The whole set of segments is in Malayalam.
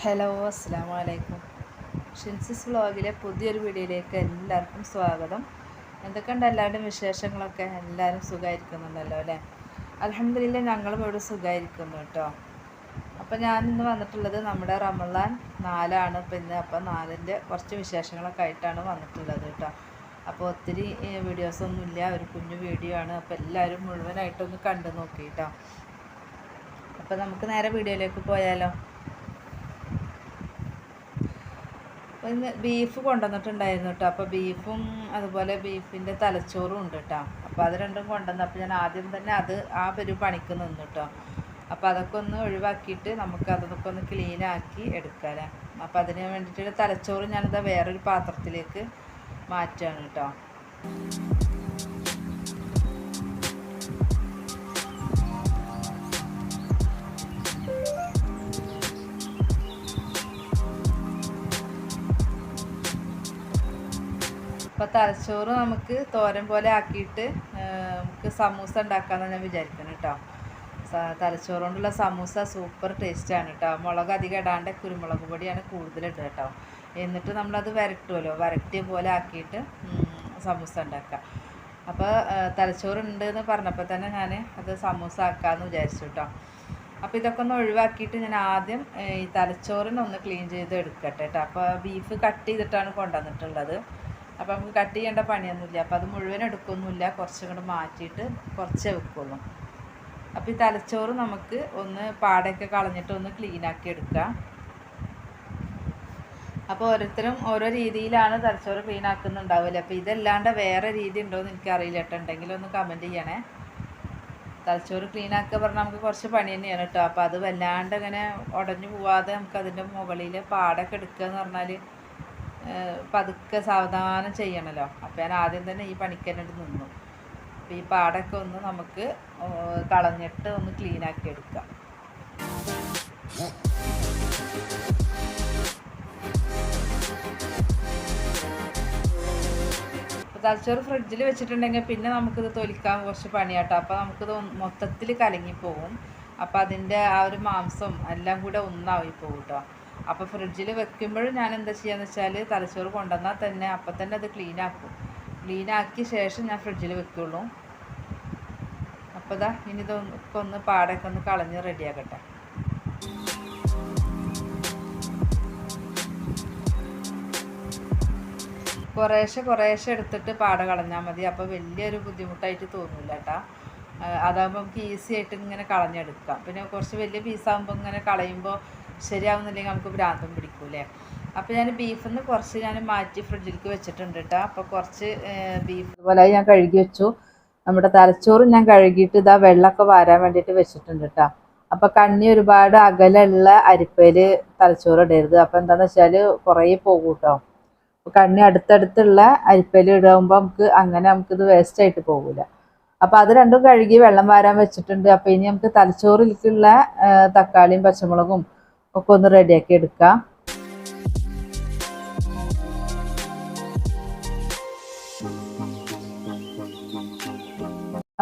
ഹലോ അസ്സാം വലൈക്കും ഷിൻസിസ് വ്ളോഗിലെ പുതിയൊരു വീഡിയോയിലേക്ക് എല്ലാവർക്കും സ്വാഗതം. എന്തൊക്കെയുണ്ട് എല്ലാവരുടെയും വിശേഷങ്ങളൊക്കെ? എല്ലാവരും സുഖമായിരിക്കുന്നുണ്ടല്ലോ അല്ലേ? അലഹമില്ല ഞങ്ങളും ഇവിടെ സുഖമായിരിക്കുന്നു കേട്ടോ. അപ്പോൾ ഞാൻ ഇന്ന് വന്നിട്ടുള്ളത് നമ്മുടെ റമളാൻ നാലാണ്. ഇപ്പം ഇന്ന് അപ്പോൾ നാലിന്റെ കുറച്ച് വിശേഷങ്ങളൊക്കെ ആയിട്ടാണ് വന്നിട്ടുള്ളത് കേട്ടോ. അപ്പോൾ ഒത്തിരി വീഡിയോസൊന്നുമില്ല ഒരു കുഞ്ഞു വീഡിയോ ആണ്. അപ്പോൾ എല്ലാവരും മുഴുവനായിട്ടൊന്ന് കണ്ടു നോക്കി കേട്ടോ. അപ്പോൾ നമുക്ക് നേരെ വീഡിയോയിലേക്ക് പോയാലോ? ഇന്ന് ബീഫ് കൊണ്ടുവന്നിട്ടുണ്ടായിരുന്നു കേട്ടോ അപ്പോൾ ബീഫും അതുപോലെ ബീഫിന്റെ തലച്ചോറും ഉണ്ട് കേട്ടോ അപ്പോൾ അത് രണ്ടും കൊണ്ടുവന്നു അപ്പോൾ ഞാൻ ആദ്യം തന്നെ അത് ആ ഒരു പണിക്ക് നിന്നു കേട്ടോ അപ്പോൾ അതൊക്കെ ഒന്ന് ഒഴിവാക്കിയിട്ട് നമുക്ക് അതൊക്കെ ഒന്ന് ക്ലീനാക്കി എടുക്കാം അപ്പോൾ അതിന് വേണ്ടിയിട്ട് തലച്ചോറ് ഞാനിത് വേറൊരു പാത്രത്തിലേക്ക് മാറ്റുകയാണ് കേട്ടോ അപ്പോൾ തലച്ചോറ് നമുക്ക് തോരൻ പോലെ ആക്കിയിട്ട് നമുക്ക് സമൂസ ഉണ്ടാക്കാമെന്ന് ഞാൻ വിചാരിക്കണം കേട്ടോ തലച്ചോറ് കൊണ്ടുള്ള സമൂസ സൂപ്പർ ടേസ്റ്റാണ് കേട്ടോ മുളക് അധികം ഇടാണ്ട് കുരുമുളക് പൊടിയാണ് കൂടുതൽ ഇടുക കേട്ടോ എന്നിട്ട് നമ്മളത് വരട്ടുമല്ലോ വരട്ടിയ പോലെ ആക്കിയിട്ട് സമൂസ ഉണ്ടാക്കുക. അപ്പോൾ തലച്ചോറ് ഉണ്ട് എന്ന് പറഞ്ഞപ്പോൾ തന്നെ ഞാൻ അത് സമൂസ ആക്കാമെന്ന് വിചാരിച്ചു കേട്ടോ അപ്പോൾ ഇതൊക്കെ ഒന്ന് ഒഴിവാക്കിയിട്ട് ഞാൻ ആദ്യം ഈ തലച്ചോറിനൊന്ന് ക്ലീൻ ചെയ്ത് എടുക്കട്ടെ കേട്ടോ അപ്പോൾ ബീഫ് കട്ട് ചെയ്തിട്ടാണ് കൊണ്ടുവന്നിട്ടുള്ളത്. അപ്പോൾ നമുക്ക് കട്ട് ചെയ്യേണ്ട പണിയൊന്നുമില്ല. അപ്പോൾ അത് മുഴുവൻ എടുക്കൊന്നുമില്ല. കുറച്ചും കൂടെ മാറ്റിയിട്ട് കുറച്ചേ വെക്കുള്ളൂ. അപ്പോൾ ഈ തലച്ചോറ് നമുക്ക് ഒന്ന് പാടയൊക്കെ കളഞ്ഞിട്ട് ഒന്ന് ക്ലീനാക്കി എടുക്കാം. അപ്പോൾ ഓരോരുത്തരും ഓരോ രീതിയിലാണ് തലച്ചോറ് ക്ലീൻ ആക്കുന്നുണ്ടാവില്ല അപ്പോൾ ഇതല്ലാണ്ട് വേറെ രീതി ഉണ്ടോ എന്ന് എനിക്കറിയില്ല കേട്ടോ. ഉണ്ടെങ്കിൽ ഒന്ന് കമന്റ് ചെയ്യണേ. തലച്ചോറ് ക്ലീൻ ആക്കുക പറഞ്ഞാൽ നമുക്ക് കുറച്ച് പണി തന്നെയാണ് കേട്ടോ. അപ്പോൾ അത് വല്ലാണ്ട് ഇങ്ങനെ ഉടഞ്ഞു പോവാതെ നമുക്ക് അതിന്റെ മുകളിൽ പാടൊക്കെ എടുക്കുക എന്ന് പറഞ്ഞാൽ പതുക്കെ സാവധാനം ചെയ്യണമല്ലോ അപ്പോൾ ഞാൻ ആദ്യം തന്നെ ഈ പണിക്ക് തന്നെ നിന്നു. അപ്പോൾ ഈ പാടൊക്കെ ഒന്ന് നമുക്ക് കളഞ്ഞിട്ട് ഒന്ന് ക്ലീൻ ആക്കി എടുക്കാം. തലച്ചോറ് ഫ്രിഡ്ജിൽ വെച്ചിട്ടുണ്ടെങ്കിൽ പിന്നെ നമുക്കിത് തൊലിക്കാൻ കുറച്ച് പണിയാട്ടോ. അപ്പോൾ നമുക്കിത് മൊത്തത്തിൽ കലങ്ങിപ്പോവും അപ്പോൾ അതിന്റെ ആ ഒരു മാംസം എല്ലാം കൂടെ ഒന്നായി പോകും കേട്ടോ അപ്പോൾ ഫ്രിഡ്ജിൽ വെക്കുമ്പോഴും ഞാൻ എന്താ ചെയ്യാന്ന് വെച്ചാൽ തലച്ചോറ് കൊണ്ടുവന്നാൽ തന്നെ അപ്പം തന്നെ അത് ക്ലീൻ ആക്കും. ക്ലീൻ ആക്കിയ ശേഷം ഞാൻ ഫ്രിഡ്ജിൽ വെക്കുള്ളൂ. അപ്പോൾ ഇതാ ഇനി ഇതൊക്കെ ഒന്ന് പാടൊക്കെ ഒന്ന് കളഞ്ഞ് റെഡിയാക്കട്ടെ കുറേശ്ശെ കുറേശ്ശെ എടുത്തിട്ട് പാട കളഞ്ഞാൽ മതി. അപ്പോൾ വലിയൊരു ബുദ്ധിമുട്ടായിട്ട് തോന്നില്ല കേട്ടോ. അതാകുമ്പോൾ നമുക്ക് ഈസി ആയിട്ട് ഇങ്ങനെ കളഞ്ഞെടുക്കാം. പിന്നെ കുറച്ച് വലിയ പീസാകുമ്പോൾ ഇങ്ങനെ കളയുമ്പോൾ ശരിയാവുന്നില്ലെങ്കിൽ നമുക്ക് ഭ്രാന്തം പിടിക്കൂലേ? അപ്പോൾ ഞാൻ ബീഫിൽ നിന്ന് കുറച്ച് ഞാൻ മാറ്റി ഫ്രിഡ്ജിലേക്ക് വെച്ചിട്ടുണ്ട് കേട്ടോ അപ്പോൾ കുറച്ച് ബീഫ് പോലെ ഞാൻ കഴുകി വെച്ചു. നമ്മുടെ തലച്ചോറും ഞാൻ കഴുകിയിട്ട് ഇതാ വെള്ളമൊക്കെ വാരാൻ വേണ്ടിയിട്ട് വെച്ചിട്ടുണ്ട് കേട്ടോ അപ്പോൾ കണ്ണി ഒരുപാട് അകലുള്ള അരിപ്പയിൽ തലച്ചോറ് ഇടരുത്. അപ്പോൾ എന്താണെന്ന് വെച്ചാൽ കുറേ പോകും കേട്ടോ കണ്ണി അടുത്തടുത്തുള്ള അരിപ്പയിൽ ഇടുമ്പോൾ നമുക്ക് അങ്ങനെ നമുക്കിത് വേസ്റ്റ് ആയിട്ട് പോകില്ല അപ്പോൾ അത് രണ്ടും കഴുകി വെള്ളം വാരാൻ വെച്ചിട്ടുണ്ട്. അപ്പോൾ ഇനി നമുക്ക് തലച്ചോറിലേക്കുള്ള തക്കാളിയും പച്ചമുളകും ഒക്കെ ഒന്ന് റെഡിയാക്കി എടുക്കാം.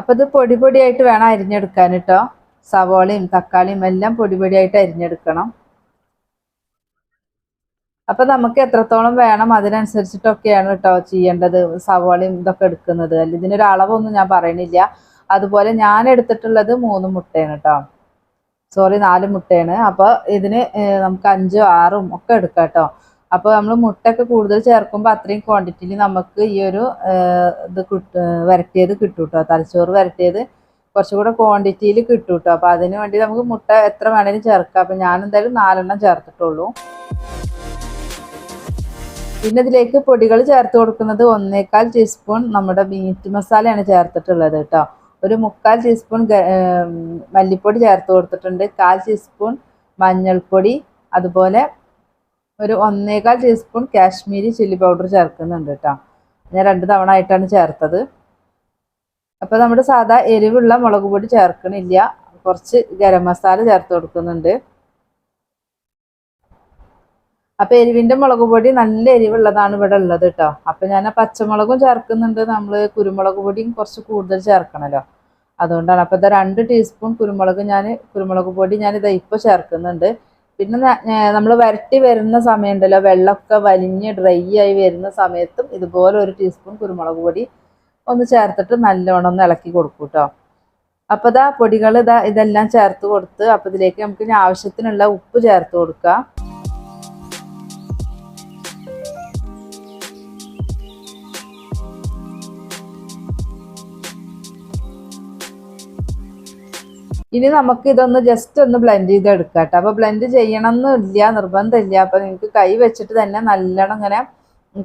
അപ്പോൾ ഇത് പൊടി പൊടിയായിട്ട് വേണം അരിഞ്ഞെടുക്കാൻ കേട്ടോ സവോളയും തക്കാളിയും എല്ലാം പൊടി പൊടിയായിട്ട് അരിഞ്ഞെടുക്കണം. അപ്പോൾ നമുക്ക് എത്രത്തോളം വേണം അതിനനുസരിച്ചിട്ടൊക്കെയാണ് കേട്ടോ ചെയ്യേണ്ടത് സവോളയും ഇതൊക്കെ എടുക്കുന്നത്. അല്ല ഇതിനൊരു അളവൊന്നും ഞാൻ പറയണില്ല അതുപോലെ ഞാൻ എടുത്തിട്ടുള്ളത് മൂന്ന് മുട്ടയാണ് കേട്ടോ സോറി നാല് മുട്ടയാണ്. അപ്പോൾ ഇതിന് നമുക്ക് അഞ്ചോ ആറും ഒക്കെ എടുക്കാം കേട്ടോ. അപ്പോൾ നമ്മൾ മുട്ടയൊക്കെ കൂടുതൽ ചേർക്കുമ്പോൾ അത്രയും ക്വാണ്ടിറ്റിയിൽ നമുക്ക് ഈ ഒരു ഇത് കിട്ട വരട്ടിയത് കിട്ടും കേട്ടോ. തലച്ചോറ് വരട്ടിയത് കുറച്ചുകൂടെ ക്വാണ്ടിറ്റിയിൽ കിട്ടും കേട്ടോ. അപ്പോൾ അതിന് വേണ്ടി നമുക്ക് മുട്ട എത്ര വേണേലും ചേർക്കാം. അപ്പോൾ ഞാൻ എന്തായാലും നാലെണ്ണം ചേർത്തിട്ടുള്ളൂ. പിന്നെ ഇതിലേക്ക് പൊടികൾ ചേർത്ത് കൊടുക്കുന്നത് ഒന്നേക്കാൽ ടീസ്പൂൺ നമ്മുടെ മീറ്റ് മസാലയാണ് ചേർത്തിട്ടുള്ളത് കേട്ടോ. ഒരു മുക്കാൽ ടീസ്പൂൺ മല്ലിപ്പൊടി ചേർത്ത് കൊടുത്തിട്ടുണ്ട്. കാൽ ടീസ്പൂൺ മഞ്ഞൾപ്പൊടി അതുപോലെ ഒരു ഒന്നേകാൽ ടീസ്പൂൺ കാശ്മീരി ചില്ലി പൗഡർ ചേർക്കുന്നുണ്ട് കേട്ടോ ഞാൻ രണ്ട് തവണ ആയിട്ടാണ് ചേർത്തത്. അപ്പോൾ നമ്മുടെ സാധാ എരിവുള്ള മുളക് പൊടി ചേർക്കണില്ല. കുറച്ച് ഗരം മസാല ചേർത്ത് കൊടുക്കുന്നുണ്ട്. അപ്പോൾ എരിവിന്റെ മുളക് പൊടി നല്ല എരിവുള്ളതാണ് ഇവിടെ ഉള്ളത് കേട്ടോ അപ്പോൾ ഞാൻ പച്ചമുളകും ചേർക്കുന്നുണ്ട്. നമ്മൾ കുരുമുളക് പൊടിയും കുറച്ച് കൂടുതൽ ചേർക്കണമല്ലോ അതുകൊണ്ടാണ്. അപ്പോൾ ഇതാ രണ്ട് ടീസ്പൂൺ കുരുമുളക് ഞാൻ കുരുമുളക് പൊടി ഞാൻ ഇതാ ഇപ്പോൾ ചേർക്കുന്നുണ്ട്. പിന്നെ നമ്മൾ വരട്ടി വരുന്ന സമയമുണ്ടല്ലോ വെള്ളമൊക്കെ വലിഞ്ഞ് ഡ്രൈ ആയി വരുന്ന സമയത്തും ഇതുപോലെ ഒരു ടീസ്പൂൺ കുരുമുളക് പൊടി ഒന്ന് ചേർത്തിട്ട് നല്ലോണം ഒന്ന് ഇളക്കി കൊടുക്കും കേട്ടോ അപ്പോൾ ഇതാ പൊടികൾ ഇതാ ഇതെല്ലാം ചേർത്ത് കൊടുത്ത് അപ്പോൾ ഇതിലേക്ക് നമുക്ക് ആവശ്യത്തിനുള്ള ഉപ്പ് ചേർത്ത് കൊടുക്കുക ഇനി നമുക്ക് ഇതൊന്ന് ജസ്റ്റ് ഒന്ന് ബ്ലെൻഡ് ചെയ്ത് കേട്ടോ. അപ്പോൾ ബ്ലെൻഡ് ചെയ്യണമെന്നില്ല നിർബന്ധമില്ല. അപ്പോൾ നിങ്ങൾക്ക് കൈ വെച്ചിട്ട് തന്നെ നല്ലോണം ഇങ്ങനെ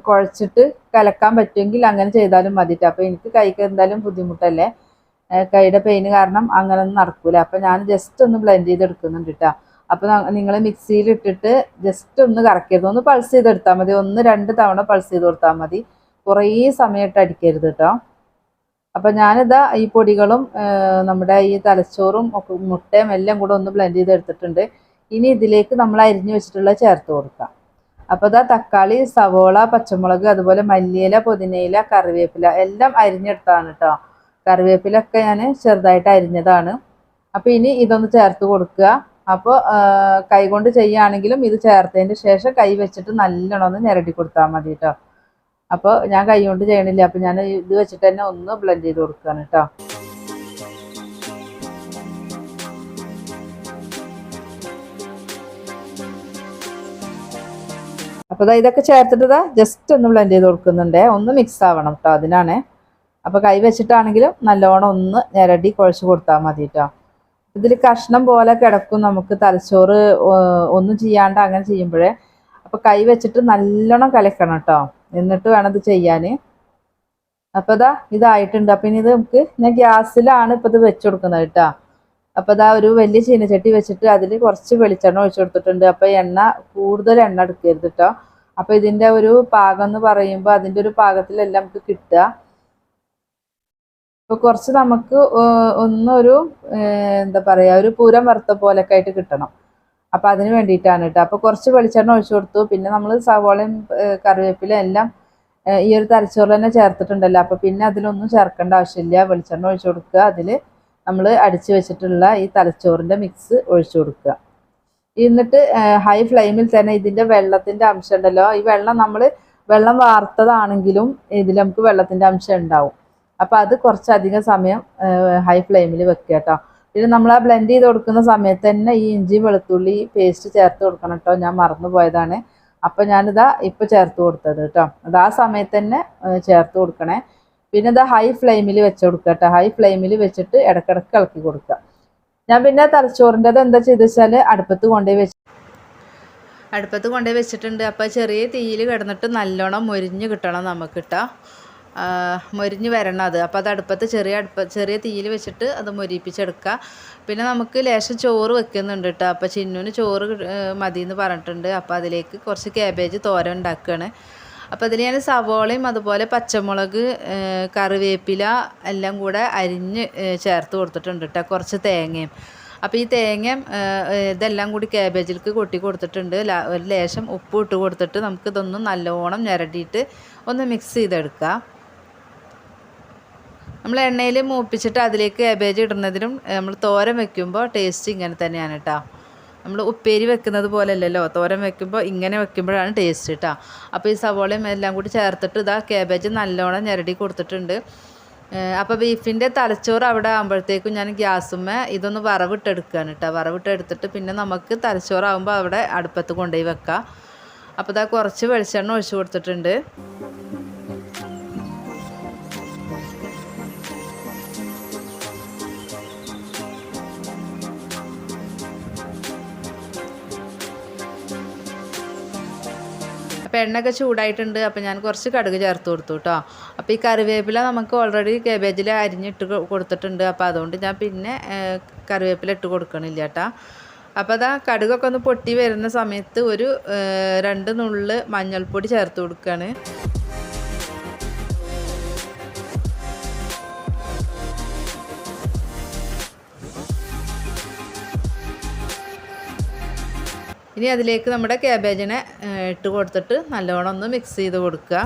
കുഴച്ചിട്ട് കലക്കാൻ പറ്റുമെങ്കിൽ അങ്ങനെ ചെയ്താലും മതിട്ടോ അപ്പോൾ എനിക്ക് കൈക്ക് എന്തായാലും ബുദ്ധിമുട്ടല്ലേ? കൈയുടെ പെയിന് കാരണം അങ്ങനെ ഒന്നും നടക്കൂല. അപ്പോൾ ഞാൻ ജസ്റ്റ് ഒന്ന് ബ്ലെൻഡ് ചെയ്ത് എടുക്കുന്നുണ്ട് കേട്ടോ അപ്പോൾ നിങ്ങൾ മിക്സിയിൽ ഇട്ടിട്ട് ജസ്റ്റ് ഒന്ന് കറക്കരുത് ഒന്ന് പൾസ് ചെയ്തെടുത്താൽ മതി. ഒന്ന് രണ്ട് തവണ പൾസ് ചെയ്ത് കൊടുത്താൽ മതി. കുറേ സമയമായിട്ട് അടിക്കരുത് കേട്ടോ. അപ്പം ഞാനിതാ ഈ പൊടികളും നമ്മുടെ ഈ തലച്ചോറും ഒക്കെ മുട്ടയും എല്ലാം കൂടെ ഒന്ന് ബ്ലെൻഡ് ചെയ്ത് എടുത്തിട്ടുണ്ട്. ഇനി ഇതിലേക്ക് നമ്മൾ അരിഞ്ഞു വെച്ചിട്ടുള്ള ചേർത്ത് കൊടുക്കാം. അപ്പോൾ ഇതാ തക്കാളി സവോള പച്ചമുളക് അതുപോലെ മല്ലിയില പുതിനയില കറിവേപ്പില എല്ലാം അരിഞ്ഞെടുത്താണ് കേട്ടോ കറിവേപ്പിലൊക്കെ ഞാൻ ചെറുതായിട്ട് അരിഞ്ഞതാണ്. അപ്പോൾ ഇനി ഇതൊന്ന് ചേർത്ത് കൊടുക്കുക. അപ്പോൾ കൈകൊണ്ട് ചെയ്യുകയാണെങ്കിലും ഇത് ചേർത്തതിന്റെ ശേഷം കൈ വെച്ചിട്ട് നല്ലോണം ഒന്ന് ഞെരടി കൊടുത്താൽ മതി കേട്ടോ അപ്പോൾ ഞാൻ കൈ കൊണ്ട് ചെയ്യണില്ല. അപ്പോൾ ഞാൻ ഇത് വെച്ചിട്ട് തന്നെ ഒന്ന് ബ്ലെൻഡ് ചെയ്ത് കൊടുക്കുകയാണ് കേട്ടോ അപ്പോൾ ദാ ഇതൊക്കെ ചേർത്തിട്ട് ഇതാ ജസ്റ്റ് ഒന്ന് ബ്ലെൻഡ് ചെയ്ത് കൊടുക്കുന്നുണ്ട്. ഒന്ന് മിക്സ് ആവണം കേട്ടോ അതിനാണ്. അപ്പോൾ കൈ വെച്ചിട്ടാണെങ്കിലും നല്ലോണം ഒന്ന് ഞരടി കുഴച്ച് കൊടുത്താൽ മതി കേട്ടോ ഇതിൽ കഷ്ണം പോലെ കിടക്കും നമുക്ക് തലച്ചോറ് ഒന്നും ചെയ്യാണ്ട് അങ്ങനെ ചെയ്യുമ്പോഴേ. അപ്പോൾ കൈ വെച്ചിട്ട് നല്ലോണം കലക്കണം കേട്ടോ എന്നിട്ട് വേണം ഇത് ചെയ്യാൻ. അപ്പോൾ ഇതാ ഇതായിട്ടുണ്ട്. അപ്പം ഇനി ഇത് നമുക്ക് ഞാൻ ഗ്യാസിലാണ് ഇപ്പോൾ ഇത് വെച്ച് കൊടുക്കുന്നത് കേട്ടോ. അപ്പോൾ ഇതാ ഒരു വലിയ ചീനച്ചട്ടി വെച്ചിട്ട് അതിൽ കുറച്ച് വെളിച്ചെണ്ണ ഒഴിച്ചു കൊടുത്തിട്ടുണ്ട്. അപ്പോൾ എണ്ണ കൂടുതൽ എണ്ണ എടുക്കരുത് കേട്ടോ. അപ്പോൾ ഇതിന്റെ ഒരു പാകം എന്ന് പറയുമ്പോൾ അതിന്റെ ഒരു പാകത്തിലെല്ലാം നമുക്ക് കിട്ടുക. അപ്പോൾ കുറച്ച് നമുക്ക് ഒന്നൊരു എന്താ പറയുക ഒരു പൂരം വറുത്ത പോലൊക്കെ ആയിട്ട് കിട്ടണം. അപ്പോൾ അതിന് വേണ്ടിയിട്ടാണ് കേട്ടോ അപ്പോൾ കുറച്ച് വെളിച്ചെണ്ണ ഒഴിച്ചു കൊടുത്തു. പിന്നെ നമ്മൾ സവോളയും കറിവേപ്പിലും എല്ലാം ഈ ഒരു തലച്ചോറ് തന്നെ ചേർത്തിട്ടുണ്ടല്ലോ. അപ്പോൾ പിന്നെ അതിലൊന്നും ചേർക്കേണ്ട ആവശ്യമില്ല. വെളിച്ചെണ്ണ ഒഴിച്ചു കൊടുക്കുക. അതിൽ നമ്മൾ അടിച്ചു വെച്ചിട്ടുള്ള ഈ തലച്ചോറിന്റെ മിക്സ് ഒഴിച്ചു കൊടുക്കുക. എന്നിട്ട് ഹൈ ഫ്ലെയിമിൽ തന്നെ ഇതിന്റെ വെള്ളത്തിന്റെ അംശം ഉണ്ടല്ലോ. ഈ വെള്ളം നമ്മൾ വെള്ളം വാർത്തതാണെങ്കിലും ഇതിൽ നമുക്ക് വെള്ളത്തിന്റെ അംശം ഉണ്ടാവും. അപ്പോൾ അത് കുറച്ചധികം സമയം ഹൈ ഫ്ലെയിമിൽ വെക്കുക കേട്ടോ പിന്നെ നമ്മൾ ആ ബ്ലെൻഡ് ചെയ്ത് കൊടുക്കുന്ന സമയത്ത് തന്നെ ഈ ഇഞ്ചി വെളുത്തുള്ളി പേസ്റ്റ് ചേർത്ത് കൊടുക്കണം കേട്ടോ ഞാൻ മറന്നു പോയതാണ്. അപ്പോൾ ഞാനിതാ ഇപ്പോൾ ചേർത്ത് കൊടുത്തത് കേട്ടോ അത് ആ സമയത്ത് തന്നെ ചേർത്ത് കൊടുക്കണേ. പിന്നെ ഇതാ ഹൈ ഫ്ലെയിമിൽ വെച്ച് കൊടുക്കുക കേട്ടോ ഹൈ ഫ്ലെയിമിൽ വെച്ചിട്ട് ഇടക്കിടക്ക് ഇളക്കി കൊടുക്കുക ഞാൻ പിന്നെ തലച്ചോറിന്റെത് എന്താ ചെയ്ത് വെച്ചാൽ അടുപ്പത്ത് കൊണ്ടുപോയി വെച്ച് അടുപ്പത്ത് കൊണ്ടുപോയി വെച്ചിട്ടുണ്ട്. അപ്പോൾ ചെറിയ തീയിൽ കിടന്നിട്ട് നല്ലോണം മൊരിഞ്ഞ് കിട്ടണം നമുക്ക് കേട്ടോ മൊരിഞ്ഞ് വരണം അത്. അപ്പോൾ അത് അടുപ്പത്ത് ചെറിയ അടുപ്പ ചെറിയ തീയിൽ വെച്ചിട്ട് അത് മൊരിപ്പിച്ചെടുക്കുക. പിന്നെ നമുക്ക് ലേശം ചോറ് വെക്കുന്നുണ്ട് കേട്ടോ. അപ്പോൾ ചിന്നുവിന് ചോറ് മതി എന്ന് പറഞ്ഞിട്ടുണ്ട്. അപ്പോൾ അതിലേക്ക് കുറച്ച് കാബേജ് തോരൻ ഉണ്ടാക്കുകയാണ്. അപ്പോൾ അതിൽ ഞാൻ സവോളയും അതുപോലെ പച്ചമുളക് കറിവേപ്പില എല്ലാം കൂടെ അരിഞ്ഞ് ചേർത്ത് കൊടുത്തിട്ടുണ്ട് കേട്ടോ. കുറച്ച് തേങ്ങയും. അപ്പോൾ ഈ തേങ്ങയും ഇതെല്ലാം കൂടി കാബേജിലേക്ക് കൊട്ടി കൊടുത്തിട്ടുണ്ട്. ഒരു ലേശം ഉപ്പ് ഇട്ട് കൊടുത്തിട്ട് നമുക്കിതൊന്നും നല്ലോണം ഞരടിയിട്ട് ഒന്ന് മിക്സ് ചെയ്തെടുക്കുക. നമ്മൾ എണ്ണയിൽ മൂപ്പിച്ചിട്ട് അതിലേക്ക് കാബേജ് ഇടുന്നതിനും നമ്മൾ തോരൻ വെക്കുമ്പോൾ ടേസ്റ്റ് ഇങ്ങനെ തന്നെയാണ് കേട്ടോ നമ്മൾ ഉപ്പേരി വെക്കുന്നത് പോലെ അല്ലല്ലോ തോരൻ വെക്കുമ്പോൾ ഇങ്ങനെ വെക്കുമ്പോഴാണ് ടേസ്റ്റ് കേട്ടോ അപ്പോൾ ഈ സവോളയും എല്ലാം കൂടി ചേർത്തിട്ട് ഇതാ കാബേജ് നല്ലോണം ഞെരടി കൊടുത്തിട്ടുണ്ട്. അപ്പോൾ ബീഫിന്റെ തലച്ചോറ് അവിടെ ആകുമ്പോഴത്തേക്കും ഞാൻ ഗ്യാസുമ്മേ ഇതൊന്ന് വറവിട്ടെടുക്കുകയാണ് കേട്ടോ വറവിട്ടെടുത്തിട്ട് പിന്നെ നമുക്ക് തലച്ചോറാകുമ്പോൾ അവിടെ അടുപ്പത്ത് കൊണ്ടുപോയി വെക്കാം. അപ്പോൾ ഇതാ കുറച്ച് വെളിച്ചെണ്ണ ഒഴിച്ചു കൊടുത്തിട്ടുണ്ട്. അപ്പോൾ എണ്ണയൊക്കെ ചൂടായിട്ടുണ്ട്. അപ്പോൾ ഞാൻ കുറച്ച് കടുക് ചേർത്ത് കൊടുത്തു കേട്ടോ അപ്പോൾ ഈ കറിവേപ്പില നമുക്ക് ഓൾറെഡി കേബേജിൽ അരിഞ്ഞിട്ട് കൊടുത്തിട്ടുണ്ട്. അപ്പോൾ അതുകൊണ്ട് ഞാൻ പിന്നെ കറിവേപ്പില ഇട്ട് കൊടുക്കണില്ല കേട്ടോ അപ്പോൾ അതാ കടുകൊക്കെ ഒന്ന് പൊട്ടി വരുന്ന സമയത്ത് ഒരു രണ്ട് നുള്ളിൽ മഞ്ഞൾപ്പൊടി ചേർത്ത് കൊടുക്കുകയാണ് ഇനി അതിലേക്ക് നമ്മുടെ ക്യാബേജിനെ ഇട്ട് കൊടുത്തിട്ട് നല്ലോണം ഒന്ന് മിക്സ് ചെയ്ത് കൊടുക്കുക.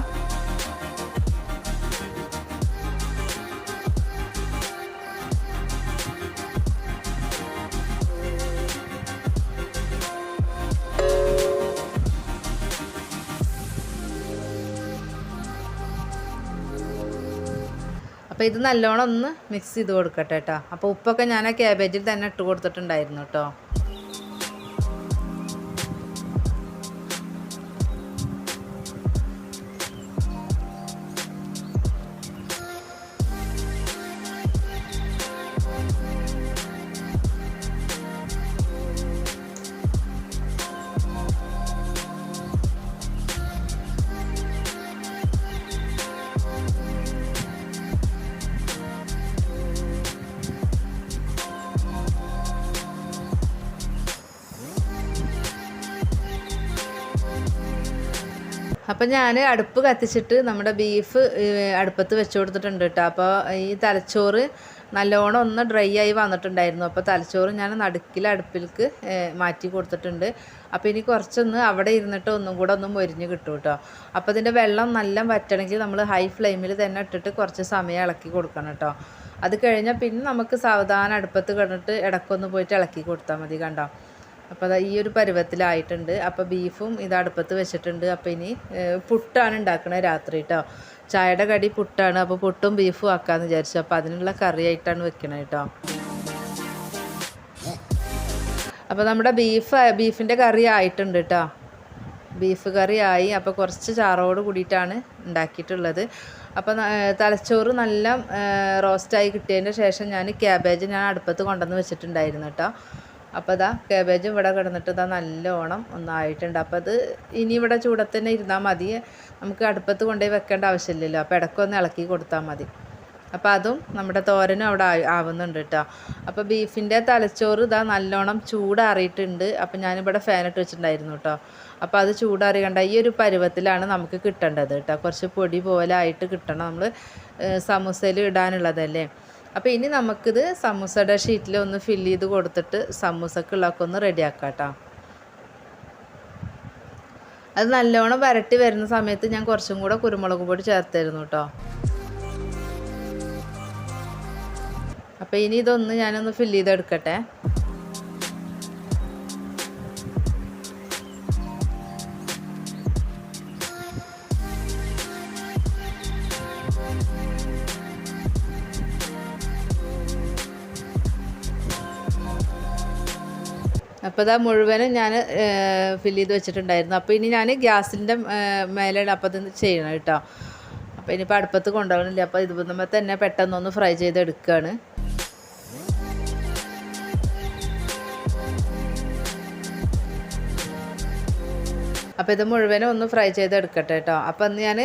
അപ്പോൾ ഇത് നല്ലോണം ഒന്ന് മിക്സ് ചെയ്ത് കൊടുക്കട്ടെ കേട്ടോ അപ്പോൾ ഉപ്പൊക്കെ ഞാൻ ആ ക്യാബേജിൽ തന്നെ ഇട്ട് കൊടുത്തിട്ടുണ്ടായിരുന്നു കേട്ടോ അപ്പം ഞാൻ അടുപ്പ് കത്തിച്ചിട്ട് നമ്മുടെ ബീഫ് അടുപ്പത്ത് വെച്ച് കൊടുത്തിട്ടുണ്ട് കേട്ടോ അപ്പോൾ ഈ തലച്ചോറ് നല്ലോണം ഒന്ന് ഡ്രൈ ആയി വന്നിട്ടുണ്ടായിരുന്നു. അപ്പോൾ തലച്ചോറ് ഞാൻ നടുക്കിൽ അടുപ്പിലേക്ക് മാറ്റി കൊടുത്തിട്ടുണ്ട്. അപ്പോൾ ഇനി കുറച്ചൊന്ന് അവിടെ ഇരുന്നിട്ട് ഒന്നും കൂടെ ഒന്നും മൊരിഞ്ഞ് കിട്ടും കേട്ടോ അപ്പോൾ ഇതിന്റെ വെള്ളം നല്ല വറ്റണമെങ്കിൽ നമ്മൾ ഹൈ ഫ്ലെയിമിൽ തന്നെ ഇട്ടിട്ട് കുറച്ച് സമയം ഇളക്കി കൊടുക്കണം കേട്ടോ അത് കഴിഞ്ഞാൽ പിന്നെ നമുക്ക് സാവധാനം അടുപ്പത്ത് കിടന്നിട്ട് ഇടയ്ക്കൊന്ന് പോയിട്ട് ഇളക്കി കൊടുത്താൽ മതി കണ്ടോ. അപ്പോൾ അതാ ഈ ഒരു പരുവത്തിലായിട്ടുണ്ട്. അപ്പോൾ ബീഫും ഇത് അടുപ്പത്ത് വെച്ചിട്ടുണ്ട്. അപ്പോൾ ഇനി പുട്ടാണ് ഉണ്ടാക്കുന്നത് രാത്രി കേട്ടോ ചായയുടെ കടി പുട്ടാണ്. അപ്പോൾ പുട്ടും ബീഫും ആക്കാമെന്ന് വിചാരിച്ചു. അപ്പോൾ അതിനുള്ള കറിയായിട്ടാണ് വെക്കണത് കേട്ടോ അപ്പോൾ നമ്മുടെ ബീഫ് ബീഫിന്റെ കറി ആയിട്ടുണ്ട് കേട്ടോ ബീഫ് കറി ആയി. അപ്പോൾ കുറച്ച് ചാറോട് കൂടിയിട്ടാണ് ഉണ്ടാക്കിയിട്ടുള്ളത്. അപ്പോൾ തലച്ചോറ് നല്ല റോസ്റ്റായി കിട്ടിയതിന്റെ ശേഷം ഞാൻ ക്യാബേജ് ഞാൻ അടുപ്പത്ത് കൊണ്ടുവന്ന് വെച്ചിട്ടുണ്ടായിരുന്നു കേട്ടോ അപ്പോൾ ഇതാ ക്യാബേജും ഇവിടെ കിടന്നിട്ട് ഇതാ നല്ലോണം ഒന്നായിട്ടുണ്ട്. അപ്പോൾ അത് ഇനി ഇവിടെ ചൂടത്ത് തന്നെ ഇരുന്നാൽ മതി. നമുക്ക് അടുപ്പത്ത് കൊണ്ടുപോയി വെക്കേണ്ട ആവശ്യമില്ലല്ലോ. അപ്പോൾ ഇടയ്ക്കൊന്ന് ഇളക്കി കൊടുത്താൽ മതി. അപ്പോൾ അതും നമ്മുടെ തോരനും അവിടെ ആവുന്നുണ്ട് കേട്ടോ അപ്പോൾ ബീഫിന്റെ തലച്ചോറ് ഇതാ നല്ലോണം ചൂടാറിയിട്ടുണ്ട്. അപ്പോൾ ഞാനിവിടെ ഫാൻ ഇട്ട് വെച്ചിട്ടുണ്ടായിരുന്നു കേട്ടോ അപ്പോൾ അത് ചൂടാറി കണ്ട ഈ ഒരു പരുവത്തിലാണ് നമുക്ക് കിട്ടേണ്ടത് കേട്ടോ കുറച്ച് പൊടി പോലെ ആയിട്ട് കിട്ടണം. നമ്മൾ സമൂസയിൽ ഇടാനുള്ളതല്ലേ. അപ്പോൾ ഇനി നമുക്കിത് സമൂസയുടെ ഷീറ്റിൽ ഒന്ന് ഫില്ല് ചെയ്ത് കൊടുത്തിട്ട് സമൂസക്കുള്ളതൊക്കെ ഒന്ന് റെഡിയാക്കാം കേട്ടോ അത് നല്ലോണം വരട്ടി വരുന്ന സമയത്ത് ഞാൻ കുറച്ചും കൂടെ കുരുമുളക് പൊടി ചേർത്തായിരുന്നു കേട്ടോ അപ്പോൾ ഇനി ഇതൊന്ന് ഞാനൊന്ന് ഫില്ല് ചെയ്തെടുക്കട്ടെ. അപ്പോൾ ഇതാ മുഴുവനും ഞാൻ ഫില്ല് ചെയ്ത് വെച്ചിട്ടുണ്ടായിരുന്നു. അപ്പോൾ ഇനി ഞാൻ ഗ്യാസിന്റെ മേലെയാണ് അപ്പോൾ ഇത് ചെയ്യണം കേട്ടോ. അപ്പോൾ ഇനിയിപ്പോൾ അടുപ്പത്ത് കൊണ്ടുപോകണില്ല. അപ്പോൾ ഇതുമ്പോൾ തന്നെ പെട്ടെന്നൊന്ന് ഫ്രൈ ചെയ്തെടുക്കുകയാണ് അപ്പോൾ ഇത് മുഴുവനും ഒന്ന് ഫ്രൈ ചെയ്തെടുക്കട്ടെ കേട്ടോ. അപ്പോൾ അന്ന് ഞാൻ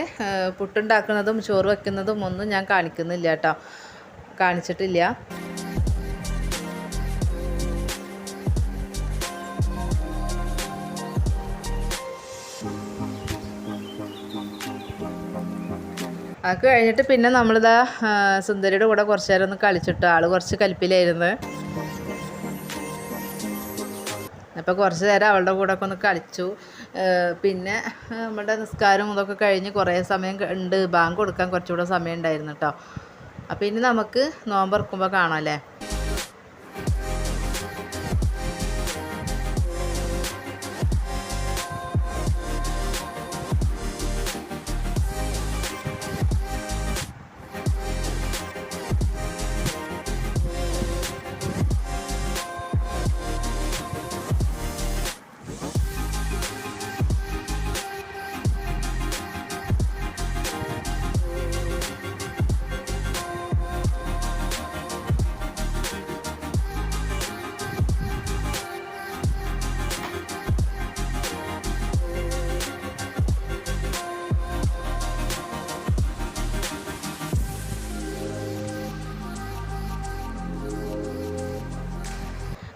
പുട്ടുണ്ടാക്കുന്നതും ചോറ് വെക്കുന്നതും ഒന്നും ഞാൻ കാണിക്കുന്നില്ല കേട്ടോ. കാണിച്ചിട്ടില്ല. അതൊക്കെ കഴിഞ്ഞിട്ട് പിന്നെ നമ്മളിതാ സുന്ദരിയുടെ കൂടെ കുറച്ച് നേരം ഒന്ന് കളിച്ചിട്ട് ആൾ കുറച്ച് കലിപ്പിലായിരുന്നു. അപ്പോൾ കുറച്ച് നേരം അവളുടെ കൂടെ ഒക്കെ ഒന്ന് കളിച്ചു. പിന്നെ നമ്മുടെ നിസ്കാരം ഇതൊക്കെ കഴിഞ്ഞ് കുറേ സമയം ഉണ്ട്. ബാങ്ക് കൊടുക്കാൻ കുറച്ചുകൂടെ സമയം ഉണ്ടായിരുന്നു കേട്ടോ അപ്പോൾ ഇനി നമുക്ക് നോമ്പ് ഇറക്കുമ്പോൾ കാണാം അല്ലേ?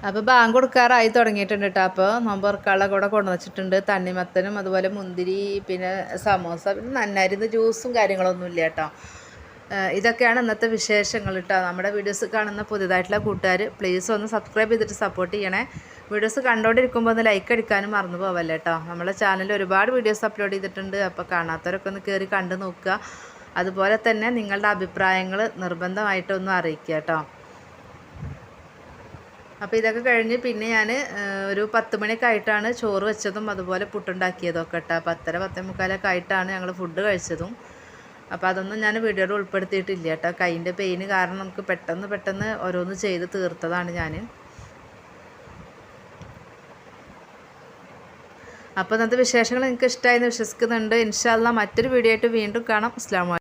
അപ്പോൾ ബാങ്ക് കൊടുക്കാറായി തുടങ്ങിയിട്ടുണ്ട് കേട്ടോ അപ്പോൾ നോമ്പ് തുറക്കാനുള്ള കൂടെ കൊണ്ടുവച്ചിട്ടുണ്ട് തണ്ണിമത്തനും അതുപോലെ മുന്തിരി പിന്നെ സമോസ പിന്നെ നന്നായിരുന്ന ജ്യൂസും കാര്യങ്ങളൊന്നും ഇല്ല കേട്ടോ ഇതൊക്കെയാണ് ഇന്നത്തെ വിശേഷങ്ങൾ കേട്ടോ നമ്മുടെ വീഡിയോസ് കാണുന്ന പുതിയതായിട്ടുള്ള കൂട്ടുകാർ പ്ലീസ് ഒന്ന് സബ്സ്ക്രൈബ് ചെയ്തിട്ട് സപ്പോർട്ട് ചെയ്യണേ. വീഡിയോസ് കണ്ടുകൊണ്ടിരിക്കുമ്പോൾ ഒന്ന് ലൈക്ക് അടിക്കാനും മറന്നു പോവല്ലേ കേട്ടോ നമ്മുടെ ചാനലിൽ ഒരുപാട് വീഡിയോസ് അപ്ലോഡ് ചെയ്തിട്ടുണ്ട്. അപ്പോൾ കാണാത്തവരൊക്കെ ഒന്ന് കയറി കണ്ടു നോക്കുക. അതുപോലെ തന്നെ നിങ്ങളുടെ അഭിപ്രായങ്ങൾ നിർബന്ധമായിട്ടൊന്ന് അറിയിക്കുക കേട്ടോ അപ്പോൾ ഇതൊക്കെ കഴിഞ്ഞ് പിന്നെ ഞാൻ ഒരു പത്ത് മണിയൊക്കെ ആയിട്ടാണ് ചോറ് വെച്ചതും അതുപോലെ പുട്ടുണ്ടാക്കിയതും ഒക്കെ കേട്ടോ പത്തര പത്തേ മുക്കാലൊക്കെ ആയിട്ടാണ് ഞങ്ങൾ ഫുഡ് കഴിച്ചതും. അപ്പോൾ അതൊന്നും ഞാൻ വീഡിയോയിൽ ഉൾപ്പെടുത്തിയിട്ടില്ല കേട്ടോ. കൈയിന്റെ പെയിന് കാരണം നമുക്ക് പെട്ടെന്ന് പെട്ടെന്ന് ഓരോന്ന് ചെയ്ത് തീർത്തതാണ് ഞാൻ അപ്പോൾ ഇന്നത്തെ വിശേഷങ്ങൾ നിങ്ങൾക്ക് ഇഷ്ടമായെന്ന് വിശ്വസിക്കുന്നുണ്ട്. ഇൻഷാല്ല മറ്റൊരു വീഡിയോ ആയിട്ട് വീണ്ടും കാണാം. അസ്ലാം